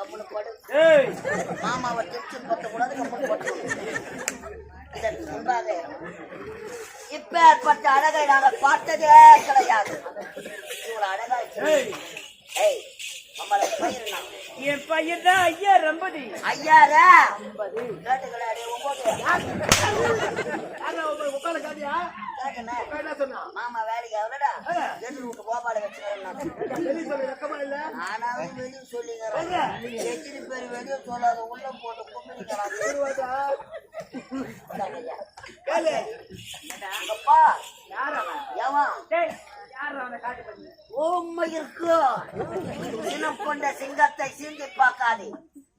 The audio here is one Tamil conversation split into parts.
கம்முனு போடு. மாமாவை டென்ஷன் பத்தக்கூடாது கம்முனு போட்டு இதற்கு முன்பாக இப்பேற்பட்ட அழகை நாங்கள் பார்த்ததே கிடையாது. இவ்வளவு அழகா இருக்கு. ஏய். நம்மளை பயிர் நான் என் பையன் தான் ஐயா ரம்பதி. ஐயாரா? கேட்டுக்கல அடி ஒன்பது உட்கார காட்டியா? என்ன சொன்னா? மாமா வேலைக்கு எவ்வளோடா எதிர் வீட்டு கோபால வச்சுக்கிறேன் நானாவது வெளியே சொல்லிக்கிறேன். எத்தனை பேர் வெளியே சொல்லாத உள்ள போட்டு பண்ணி உண்மை இருக்கு கொண்ட சிங்கத்தை சீண்டி பார்க்காதே.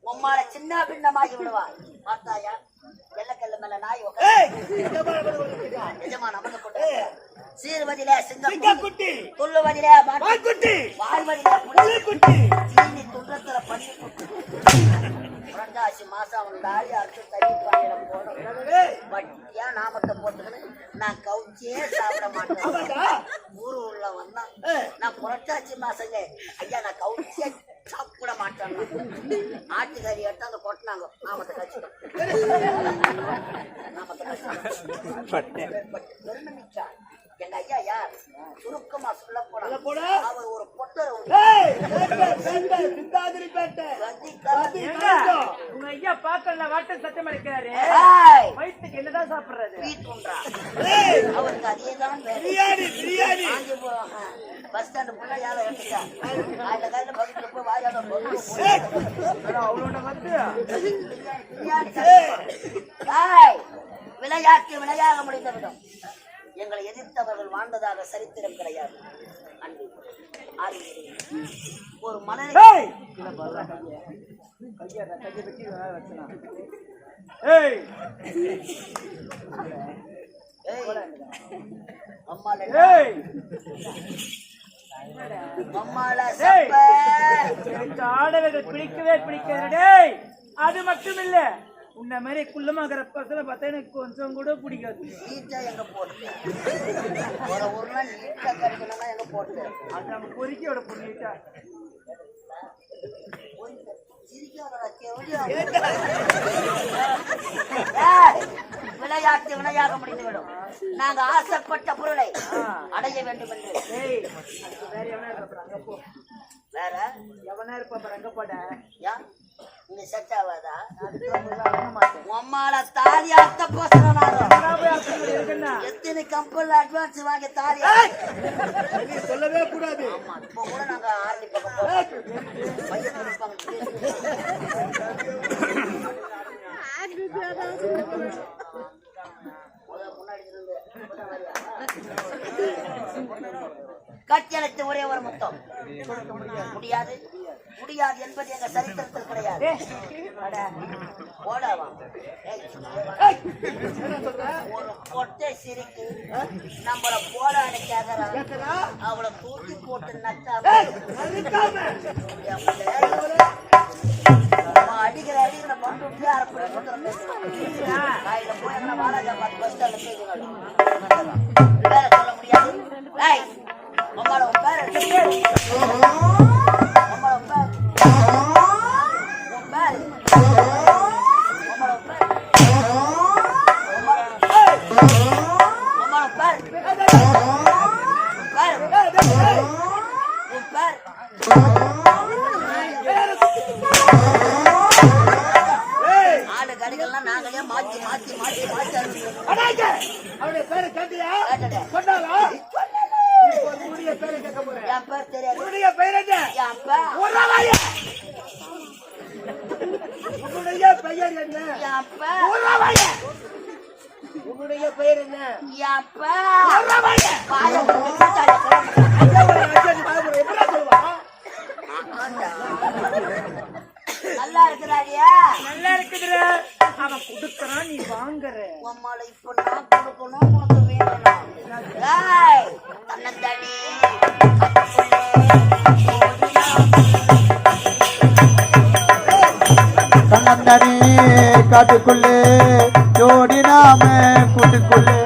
உம்மால சின்ன பின்னமாகி விடுவாய். பார்த்தாயா? வெள்ளக்கல்ல மேல நாய் நமக்கு கொண்டு சீர்வதிலே சிங்கம் குட்டி. துள்ளுவதிலே வாழ்வதிலே குட்டி சீனி துன்றத்துல பண்ணி குட்டி. புரட்டாசி மாசம் அவன் தாடி அறுத்து தண்ணி பாயில போடும். வட்டியா நாமத்தை போட்டுக்கணும் நான் கவுச்சியே சாப்பிட மாட்டேன். ஊரு உள்ள வந்தான். நான் புரட்டாசி மாசங்க. ஐயா நான் கவுச்சியே சாப்பிட மாட்டேன். ஆட்டுக்கறி எடுத்து அந்த கொட்டினாங்க. நாமத்தை கட்சிட்டோம் நாமத்தை மிச்சா எங்க ஐயா யார்? சுருக்கமா சொல்ல போனா போடா. அவர் ஒரு பொட்டரை உங்க ஐயா பாக்கல வாட்ட சத்தம் அடிக்கிறாரு வயிற்றுக்கு என்னதான் சாப்பிடுறது? வீட்டுன்றா அவருக்கு அதேதான் பிரியாணி பிரியாணி. பஸ் ஸ்டாண்டு ஃபுல்லா யாரை எடுத்துட்டா அந்த பக்கத்துல போய் வந்து விளையாட்டு விளையாக முடிந்த விதம். எங்களை எதிர்த்தவர்கள் வாழ்ந்ததாக சரித்திரம் கிடையாது. அன்பு. ஒரு எனக்கு ஆடவர்கள் பிடிக்கவே பிடிக்காது. டேய்! அது மட்டும் இல்ல உன்ன மாதிரி குள்ளமாகிற பசங்க பார்த்தா எனக்கு கொஞ்சம் கூட பிடிக்காது. நீட்டா எங்க போட்டு. ஒரு நாள் நீட்டா கிடைக்கணும்னா எங்க போட்டு? அது நம்ம பொறுக்கியோட. ஏய், விளையாட்டு வினையாக முடிந்துவிடும். நாங்க ஆசைப்பட்ட பொருளை அடைய வேண்டும் என்று. வேற எவனா இருப்பா பாரு, அங்க போட. இங்க செட் ஆகாதா? அதுக்கு நான் போய் அர்த்தம் இருக்குன்னா எத்தனை கம்பெனில அட்வான்ஸ் வாங்கி தாலி நீ சொல்லவே கூடாது. ஆமா இப்போ கூட நாங்க ஆரணி பக்கம் போறோம். பையன் இருப்பாங்க முன்னாடி இருந்து கட்டளைத்து ஒரே ஒரு முத்தம். முடியாது. முடியாது என்பது எங்க சரித்திரத்தில் கிடையாது. பொட்டை சிரிக்கு நம்மள போட கேக்குறா அவளை தூக்கி போட்டு நட்டா அடிக்கிற அடிக்கிற பண்டு விட்டு அரைப்பட போய் என்ன வாராஜா பார்த்து பஸ் ஸ்டாண்ட்ல வேற சொல்ல முடியாது. அனுப்பிடுவோம். அவனுடைய பேரை கேட்டியா. சொன்னாலா உன்னுடைய பேரை கேட்க போறேன். உன்னுடைய பெயர் என்ன? உன்னுடைய பெயர் என்ன? உன்னுடைய பெயர் என்ன? அவன் கொடுக்கறான் நீ வாங்குற. உம்மால இப்ப நான் கொடுக்கணும் உனக்கு வேணும் தன்னந்தனி காட்டுக்குள்ளே ஜோடி நாம கூட்டுக்குள்ளே.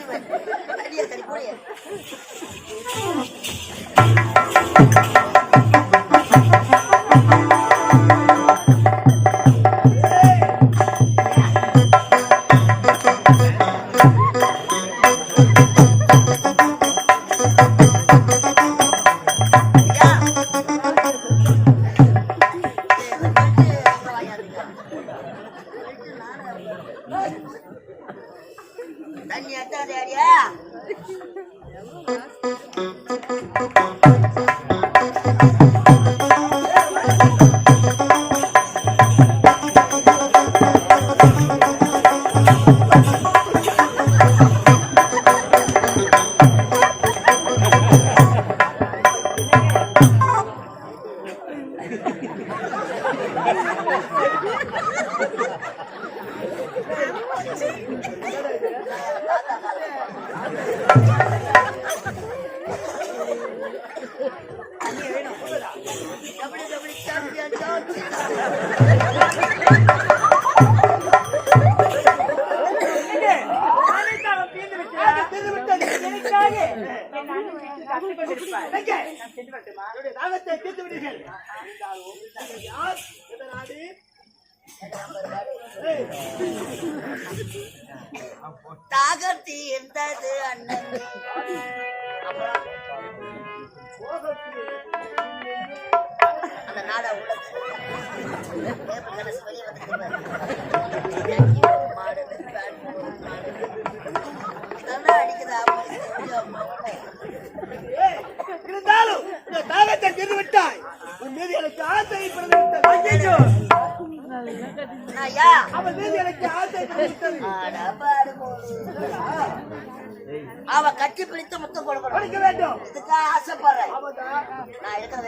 போட்ட தண்ணி தாகர்த்தி தாகத்தை தீர்த்து யார் நாடு அண்ணன். அந்த நாடா உள்ளது வெளியே வந்து மாடு அடிக்குதா? இருந்தாலும் இந்த தாகத்தை தீர்த்து விட்டாய் உன் மீது எனக்கு ஆசை பிறந்து அவன் மீது எனக்கு ஆசை. அவ கட்டி பிடித்து முத்தம் கொடுக்கணும். படிக்க வேண்டும். இதுக்கா ஆசைப்படுறேன். நான் இருக்கிறத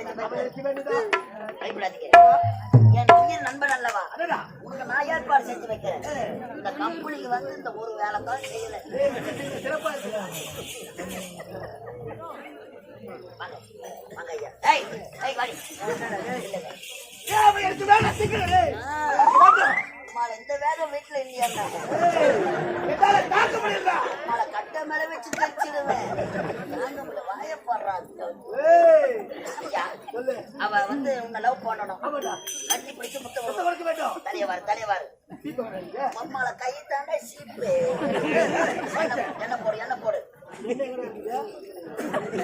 என் உயிர் நண்பன் அல்லவா? உனக்கு நான் ஏற்பாடு செஞ்சு வைக்கிறேன். இந்த கம்பெனிக்கு வந்து இந்த ஒரு வேலை தான் செய்யல சிறப்பா இருக்கு. வேலை வீட்டுல இல்லையா தாக்க முடியல கட்ட மேல வச்சு தெரிச்சிடுவேன் அவ வந்து உன்னை லவ் பண்ணணும் கட்டி பிடிச்சு முத்த வேண்டும் தலையவாரு கை தானே சீப்பு என்ன போடு என்ன போடு.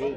Sí.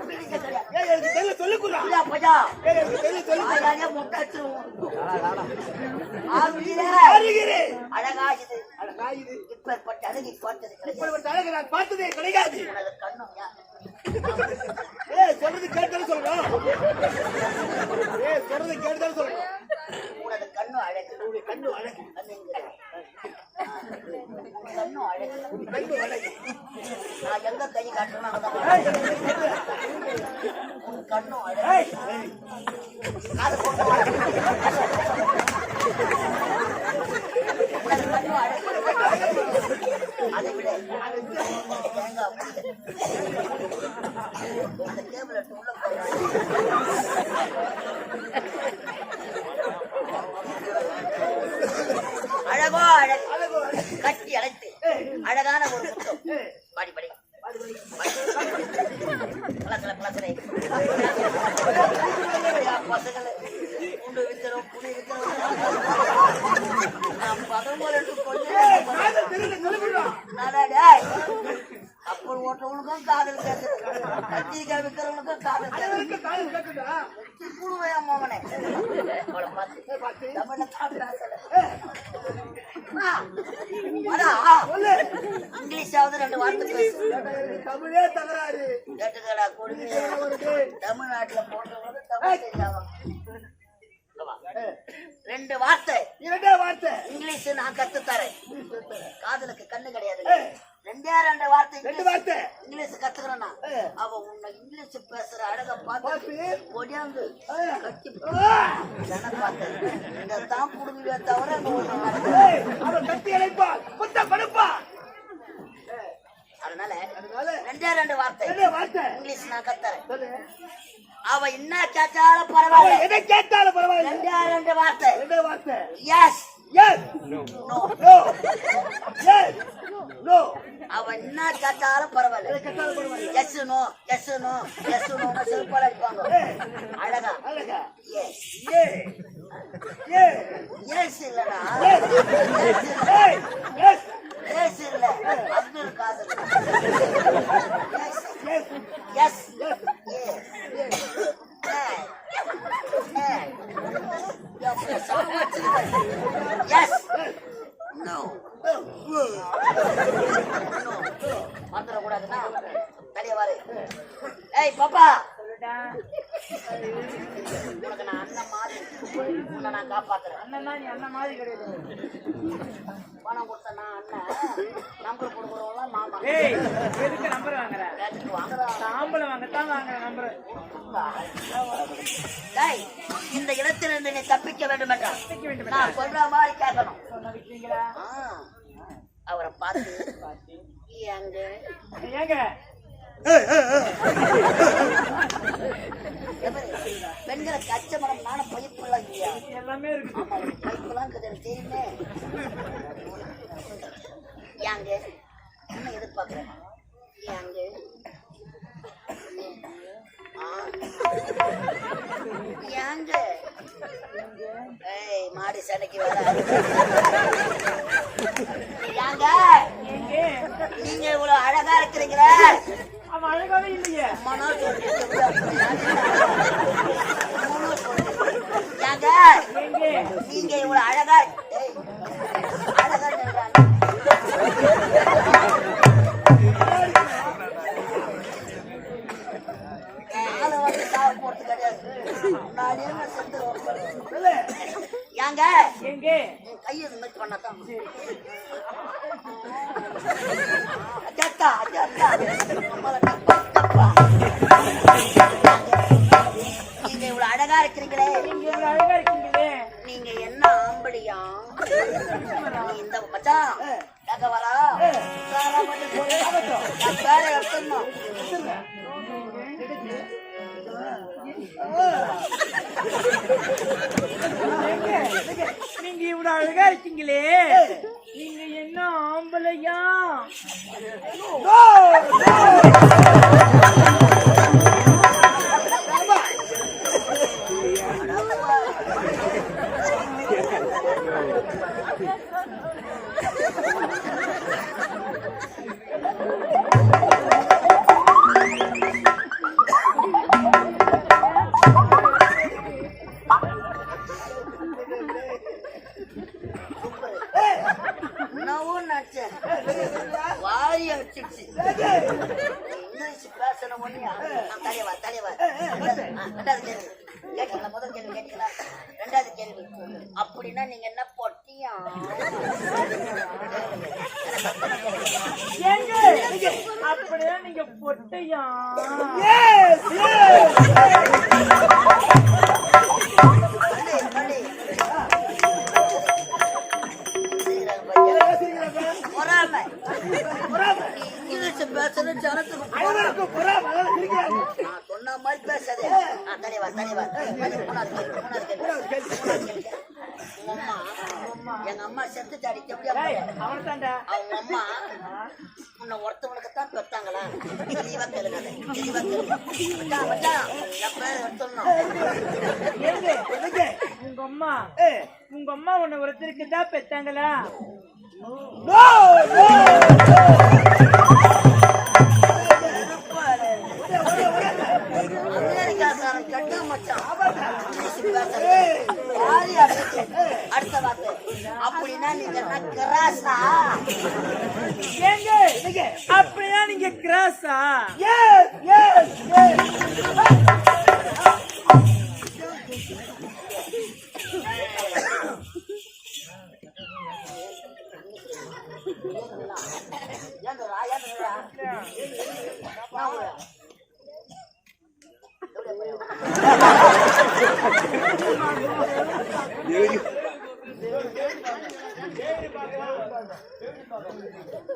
பிடிச்ச கிடையாது. ஏய், எனக்கு தெரியல சொல்லுக்குறா பையா. எனக்கு தெரியல இது இப்பேற்பட்ட அழகை பார்த்தது கிடையாது. இப்படிப்பட்ட அழகை நான் பார்த்ததே கிடையாது உனது கண்ணும் ஏய் சொல்றது கேட்டாலும் சொல்லணும் ஏய் சொல்றது கேட்டாலும் சொல்லணும் உனது கண்ணும் அழகு. உன்னுடைய கண்ணு அழகு கண்ணும் அழகு. கண்ணு அழகு நான் எங்க கை காட்டணும் உன் கண்ணும் அழகு. காது போட்டு வா. உனது கண்ணும் அழகு. அதை விட தேங்காய் பூ. அந்த டேபிள் எடுத்து உள்ள. அழகோ அழகு. கட்டி அழைத்து. அழகான ஒரு முத்தம். பாடி படி. பழக்கல பழக்கலை பசங்களை உண்டு வித்தரும் புளி வித்தரும். நான் நாடா டேய் அப்பல் ஓட்டுறவனுக்கும் காதல் கேட்குது கத்திரிக்காய் விற்கிறவனுக்கும் புழுவையா அதான் சொல்லு. இங்கிலீஷாவது ரெண்டு வார்த்தை பேசு. ஏட்டா, எனக்கு தமிழே தகராறு. கேட்டுக்கடா கொடுமையா வருது தமிழ்நாட்டுல தமிழ் தெரியாம. ரெண்டு வார்த்தை. இரண்டே வார்த்தை. இங்கிலீஷ் நான் கத்து தரேன் காதலுக்கு கண்ணு கிடையாது. ரெண்டே ரெண்டு வார்த்தை ரெண்டு வார்த்தை. இங்கிலீஷ் கத்துக்கிறேன்னா. அவ உன்னை இங்கிலீஷ் பேசுற அழக பார்த்து பார்த்து. ஒடியாந்து. கட்டி இந்த தான் புடுங்குவே தவிர அவன் கத்தி அழைப்பான் குத்த கொடுப்பான். அதனால அதனால ரெண்டே ரெண்டு வார்த்தை. ரெண்டே வார்த்தை. இங்கிலீஷ் நான் கத்துறேன். அவ என்ன கேட்டாலும் பரவாயில்ல. எதை கேட்டாலும் பரவாயில்லை. ரெண்டே ரெண்டு வார்த்தை. ரெண்டே வார்த்தை. Yes yes no no yes no அவ என்ன கேட்டாலும் பரவாயில்ல. Yes no yes no yes no செருப்பால அடிப்பாங்க அழகா. அழகா. எஸ் எஸ் இல்லடா. எஸ் எஸ் இல்ல. அப்துல் காதர். எஸ் எஸ் காப்பாத்துறேன். அண்ணன் தான் நீ அண்ணன் மாதிரி கிடையாது. பணம் கொடுத்த நான் அண்ணன். நம்பர் கொடுக்குறவங்களாம் மாமா ஏய் எதுக்கு நம்பர் வாங்குற? ஆம்பளை வாங்கத்தான் வாங்குற நம்பர். டேய் இந்த இடத்திலிருந்து நீ தப்பிக்க வேண்டும் என்றால் வைக்க வேண்டும் நான் சொல்ற மாதிரி கேட்கணும். அவரை பார்த்து. அங்க. ஏங்க? பெண்களுக்கு அச்சமரம் நானும் இல்லையா எல்லாமே இருக்கு. ஆமா பைப்பெல்லாம் இருக்குது தெரியுமே. ஏங்க என்ன எதிர்பார்க்குறேன். ஏங்க ஏய் மாடி சண்டைக்கு வர. ஏங்க? நீங்க இவ்வளவு அழகா இருக்கிறீங்களே. அவன் அழகாவே இல்லையே. நீங்க இவ்வளவு அழகா நீங்க இவ்வளவு அழகா இருக்கீங்களே. நீங்க என்ன ஆம்பளையா? இங்கிலீஷ் பேசணும் ஒண்ணியா தலைவா தலைவா ரெண்டாவது கேள்வி கேட்டீங்களா முதல் கேள்வி கேட்டீங்களா ரெண்டாவது கேள்வி அப்படின்னா நீங்க என்ன பொட்டியா அப்படியே நீங்க பொட்டையா நான் சொன்ன மாதிரி பேசாதே. ஆ, தலைவா, தலைவா. அது மூணாவது கேள்வி, மூணாவது கேள்வி. மூணாவது கேள்வி. உங்க அம்மா, எங்க அம்மா செத்து தாடி எப்படியா அவன் தாண்டா அவங்க அம்மா உன்னை ஒருத்தவனுக்கு தான் பெத்தாங்களா தெளிவா அதை. தெளிவா மச்சான், என் பேரை எடுத்துடணும். உங்க அம்மா உங்க அம்மா உன்னை ஒருத்தருக்கு தான் பெத்தாங்களா அமெரிக்காக்காரன் கெட்ட மச்சான். இங்கிலீஷ் பேசுறது. யாரு அடுத்து? அடுத்த வார்த்தை. அப்படின்னா நீங்க கிராஸா? ஏங்க அப்படியா நீங்க கிராஸா ஏன்டா, ஏன்டா? நான் ஒரு- எப்படியா பையன்?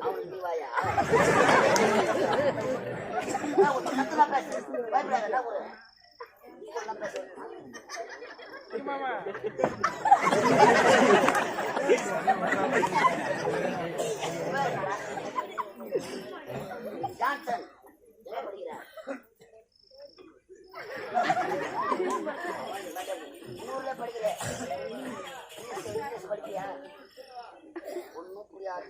அவனுக்கு நீ வாயா? நான் ஒரு சத்தமா பேசு. பயப்படாத, நான் ஒரு- சத்தமா பேசு. ஜான்சன் எங்க படிக்கிறார் ஊர்ல இங்கிலீஷ் படிக்கிறியா புரியாது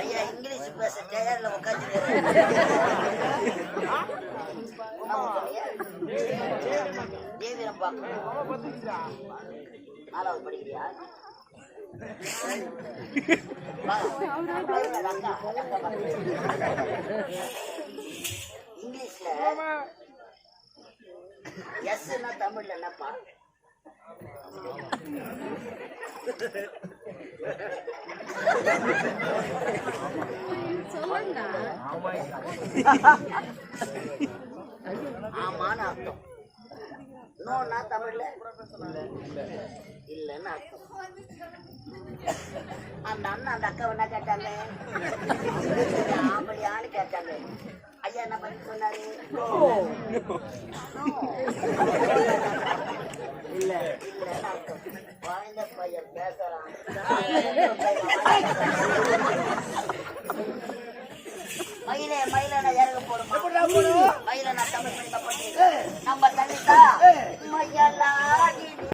ஐயா இங்கிலீஷ் பேச டயர்ல உட்காந்து தேவிரம் பார்க்கணும் நாலாவது படிக்கிறியா வா. அக்கா, அக்கா பாரு. இங்கிலீஷ்ல எஸ்ன்னா தமிழ்ல என்னப்பா ஆமான்னு அர்த்தம். நோனா தமிழ்ல. இல்லைன்னு அர்த்தம் அந்த அண்ணன் அந்த அக்கா என்ன கேட்டாங்க. ஆம்பளையான்னு கேட்டாங்க. ஐயா என்ன பண்ணி சொன்னாரு No. இல்ல இல்லைன்னு அர்த்தம்? வாழ்ந்த பையன் பேசுறான். மயிலே மயிலே இறங்க போடுமா? மயிலை நம்ம தனித்தா